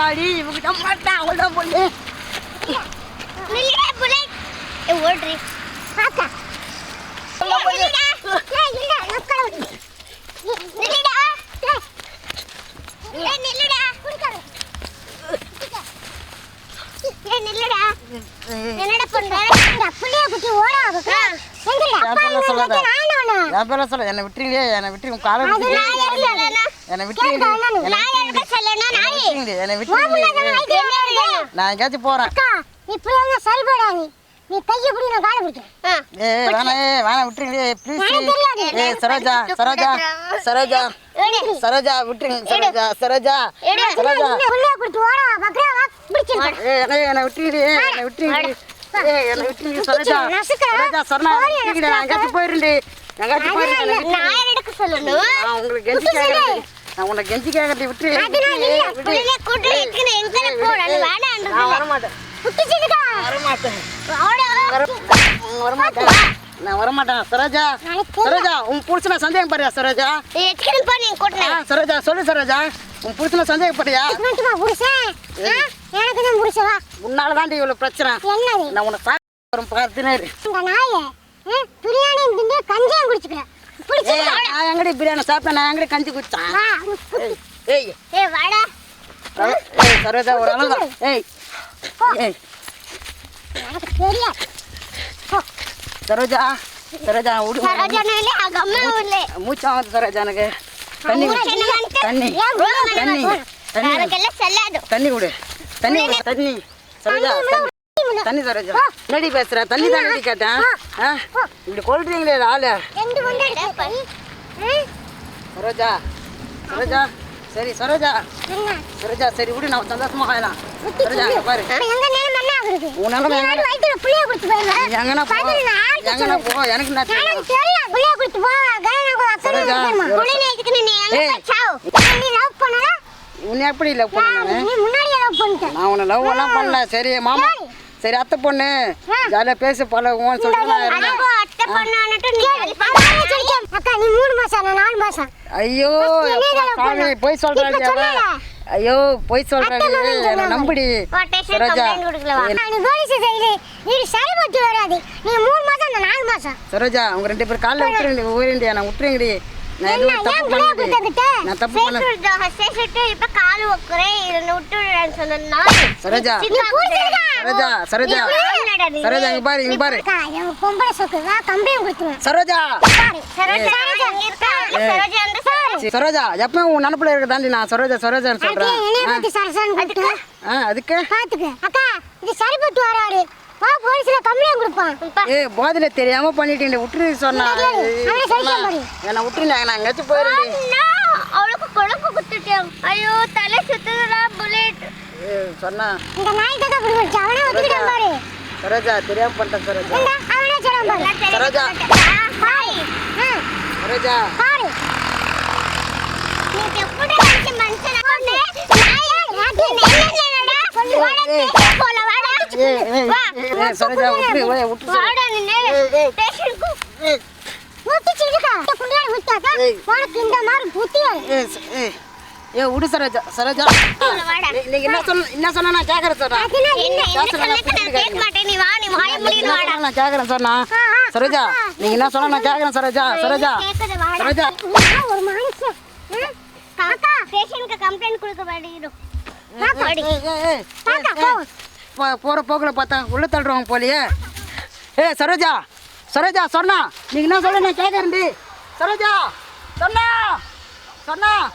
மாட்டாடி இவங்கிட்ட மாட்டா அவ்வளோதான் பொண்ணு ஓடுறி சொல்ல என்னை விட்டுறீங்களே என்னை விட்டு உங்க காலை என்னை நானே என்னை விட்டுறீங்க நான். எங்கேயாச்சும் போறேன். அக்கா இப்படி செயல்படா நீ. நீ கையை பிடி நான் காலை பிடிக்கும் ஏ வேணாம் ஏ வேணாம் விட்டுறீங்களே ப்ளீஸ் எனக்கு தெரியாது. ஏ சரோஜா சரோஜா சரோஜா. சரோஜா விட்டுருங்க சரோஜா சரோஜா. சரோஜா. புள்ளைய கொடுத்து ஓடா வா ஏ என்னை விட்டுறீங்க என்னை என்னை விட்டுறீங்க சரோஜா. சரோஜா சொன்னா நான் எங்கேயாச்சும் போயிருந்தே எங்கேயாச்சும் போயிருந்தேன் நான் எடுக்க சொல்லணும்? நான் உங்களுக்கு கெஞ்சி கேட்கறது நான் உனக்கு கெஞ்சி கேட்கறது விட்டுரு அது நான் இல்ல புள்ளைய கூட்டி எதுக்கு எங்க போறேன் நான் வர- நான் வரமாட்டேன். சரோஜா. சரோஜா உன் புருஷனை சந்தேகப்படுறியா சரோஜா? எதுக்கு போ நீ ஆ கூட்டினேன் சரோஜா சொல்லு சரோஜா. உன் புருஷனை சந்தேகப்படுறியா மட்டுமா புருஷன் எனக்கு தான் புருஷவா உன்னால தாண்டி இவ்வளவு பிரச்சனை. நான் உன்னை வரும் பார்த்துனே இரு. நாய பிரியாணி திண்டு கஞ்சியம் குடிச்சுக்கிறேன். நான் எங்கடி பிரியாணி சாப்பிட்டேன் நான் எங்கடி கஞ்சி குடிச்சேன்? வா ஏய், ஏய். ஏ வாடா. சரோ- ஏய் சரோஜா ஒரு அளவு தான். ஏய் ஏய். எனக்கு தெரியாது. சரோஜா சரோஜா விடு சரோஜானே அங்க அம்மா இல்லை மூச்சா வந்து சரோஜா எனக்கு. தண்ணி சரோஜா என்னடி பேசுற? தண்ணி தானடி கேட்டேன். ஆ. இப்படி கொள்றீங்களே ஆளு. சரோஜா. சரோஜா. சரி சரோஜா. சரோஜா சரி விடு நான் சந்தோஷமா ஆகலாம் சரோஜா இங்க பாரு. உன் நிலைமை எங்கனா போ எங்கனா. போ எனக்கு உன்னை எப்படி பொண்ணு லவ் பண்ணிட்ட நான்? உன்னை லவ் எல்லாம் பண்ணல. சரி மாமா. சரி அத்தை பொண்ணு. ஜாலியாக பேச பழகுவோம்னு சொல்லிட்டு நான் இருந்தேன் அடங்கோ அத்தை பண்ணானட்டு நீ அக்கா நீ மூணு மாசம் நான் நாலு மாசம். ஐயோ சாமி. போய் சொல்லல. ஐயோ போய் சொன்னாங்க. நம்புடி. சரோஜா. சரிபட்டு வராது. நீ மூணு மாசம் நாலு மாசம். சரோஜா அவங்க ரெண்டு பேரும் காலைல விட்டுருங்க ஊரேண்டியா நான் விட்டுருங்கடி நான் எதுவும் தப்பு கொடுத்துக்கிட்ட நான் தப்பு பண்ண சேசுட்டு இப்ப கால் வைக்கிறேன். இதை விட்டுடுறேன்னு சொன்ன நாய் சரோஜா நீ புரிஞ்சுக்கா சரோஜா சரோஜா. சரோஜா இங்க பாரு இங்க பாரு. அக்கா என் பொம்பளை சொக்கு வா கம்ப்ளைண்ட் கொடுத்துருவேன். சரோஜா. பாரு சரோஜா இங்க இருக்கா? சரோஜா அந்த சார். சரி, சரோஜா எப்பவும் உன் நினப்புல இருக்க தாண்டி நான் சரோஜா சரோஜான்னு அது சொல்றேன். என்னைய பத்தி சரசான்னு கூப்பிட்டு ஆ அதுக்கு? பாத்துக்க. அக்கா இது சரிபட்டு வராரு வா போலீஸ்ல கம்ப்ளைண்ட் கொடுப்பான். ஏ போதில தெரியாம பண்ணிட்டேன் விட்டுரு சொன்னா. என்னை விட்டுரு நான் எங்கேயாச்சும் போயிருந்தேன் அவளுக்கு குழம்பு குத்துட்டேன். ஐயோ தலை சுத்துதுடா புல்லட் சொன்னா. இந்த நாய் தான் அப்படி வச்சு அவனே ஒத்துக்கிட்டான் பாரு. சரோஜா தெரியாம பண்ணிட்டேன் சரோஜா. அவனே சொல்றான் பாரு. சரோஜா. ஹாய் சரோஜா. பாரு. நீ எப்படி மனுஷன் கொண்டு நாயே ஏ. வாடா சரோஜா சரோஜா நீங்க என்ன சொல்ல என்ன சொன்னா நான் பேசுறேன், சொன்னக்கு நான் வாடா. சொன்னா நான் சரோஜா. நீங்க என்ன சொன்னா நான் கேட்கறேன் சரோஜா? சரோஜா சரோஜா. ஒரு மனுஷன்? காக்கா ஸ்டேஷனுக்கு கம்ப்ளைண்ட் கொடுக்க வேண்டியது ஏய், ஏய், ஏய், ஏய், தாத்தா, ஏய், ஏய். போ- போற போக்குல பார்த்தா உள்ள தள்ளுறவங்க போலியே. ஏ சரோஜா சரோஜா சொன்னா. நீங்க என்ன சொல்ல நான் கேட்கறேன்டி சரோஜா சொன்னா சொன்னா.